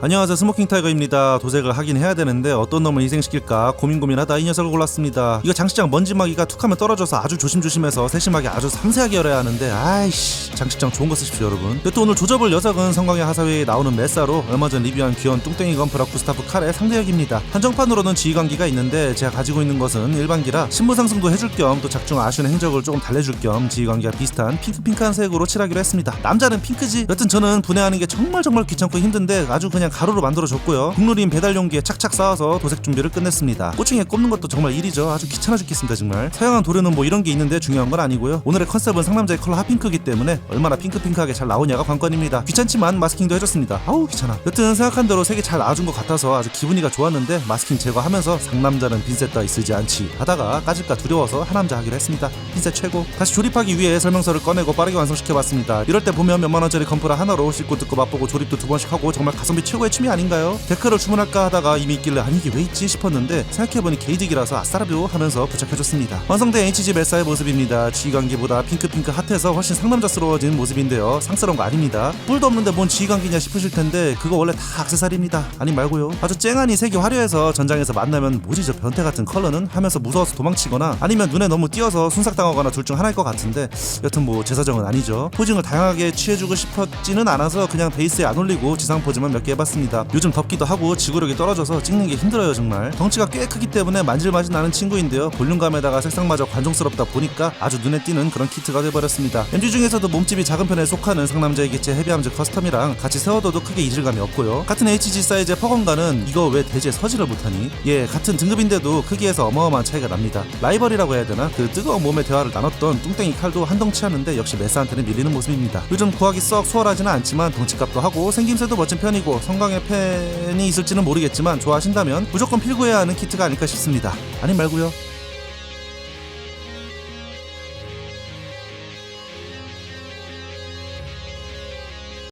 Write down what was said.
안녕하세요. 스모킹 타이거입니다. 도색을 하긴 해야 되는데 어떤 놈을 희생시킬까 고민 고민하다 이 녀석을 골랐습니다. 이거 장식장 먼지막이가 툭하면 떨어져서 아주 조심조심해서 세심하게 아주 상세하게 열어야 하는데 아이씨 장식장 좋은 거 쓰십시오 여러분. 또 오늘 조져볼 녀석은 성광의 하사회에 나오는 메사로 얼마 전 리뷰한 귀여운 뚱땡이 건프라 구스타프 칼의 상대역입니다. 한정판으로는 지휘관기가 있는데 제가 가지고 있는 것은 일반기라 신분 상승도 해줄 겸 또 작중 아쉬운 행적을 조금 달래줄 겸 지휘관기와 비슷한 핑크핑크한 색으로 칠하기로 했습니다. 남자는 핑크지? 여튼 저는 분해하는 게 정말 정말 귀찮고 힘든데 아주 그냥 가루로 만들어줬고요. 국룰인 배달 용기에 착착 쌓아서 도색 준비를 끝냈습니다. 꼬충에 꼽는 것도 정말 일이죠. 아주 귀찮아 죽겠습니다 정말. 사용한 도료는 뭐 이런 게 있는데 중요한 건 아니고요. 오늘의 컨셉은 상남자의 컬러 핫핑크이기 때문에 얼마나 핑크핑크하게 잘 나오냐가 관건입니다. 귀찮지만 마스킹도 해줬습니다. 아우 귀찮아. 여튼 생각한 대로 색이 잘 나와준 것 같아서 아주 기분이가 좋았는데 마스킹 제거하면서 상남자는 빈셋 따위 쓰지 않지 하다가 까질까 두려워서 하남자 하기로 했습니다. 빈셋 최고. 다시 조립하기 위해 설명서를 꺼내고 빠르게 완성시켜봤습니다. 이럴 때 보면 몇만 원짜리 건프라 하나로 씻고 뜯고 맛보고 조립도 두 번씩 하고 정말 가성비 최고 의 취미 아닌가요? 데크를 주문할까 하다가 이미 있길래 아니 이게 왜 있지 싶었는데 생각해보니 게이득이라서 아싸라뷰 하면서 부착해줬습니다. 완성된 HG 멜사의 모습입니다. 지휘관기보다 핑크핑크 핫해서 훨씬 상남자스러워진 모습인데요. 상스러운 거 아닙니다. 뿔도 없는데 뭔 지휘관기냐 싶으실 텐데 그거 원래 다 악세사리입니다. 아니 말고요. 아주 쨍하니 색이 화려해서 전장에서 만나면 뭐지 저 변태 같은 컬러는? 하면서 무서워서 도망치거나 아니면 눈에 너무 띄어서 순삭당하거나 둘 중 하나일 것 같은데 여튼 뭐 제 사정은 아니죠. 포징을 다양하게 취해주고 싶었지는 않아서 그냥 베이스에 안 올리고 지상 포즈만 몇 개 해봤습니다 요즘 덥기도 하고 지구력이 떨어져서 찍는 게 힘들어요 정말. 덩치가 꽤 크기 때문에 만질맛이 나는 친구인데요. 볼륨감에다가 색상마저 관종스럽다 보니까 아주 눈에 띄는 그런 키트가 돼버렸습니다. MG 중에서도 몸집이 작은 편에 속하는 상남자의 기체 헤비함즈 커스텀이랑 같이 세워둬도 크게 이질감이 없고요. 같은 HG 사이즈의 퍼건가는 이거 왜 대체 서지를 못하니? 예 같은 등급인데도 크기에서 어마어마한 차이가 납니다. 라이벌이라고 해야 되나? 그 뜨거운 몸의 대화를 나눴던 뚱땡이 칼도 한 덩치 하는데 역시 메스한테는 밀리는 모습입니다. 요즘 구하기 썩 수월하지는 않지만 덩치값도 하고 생김새도 멋진 편이고 성 광의 팬이 있을지는 모르겠지만 좋아하신다면 무조건 필구해야 하는 키트가 아닐까 싶습니다. 아님 말고요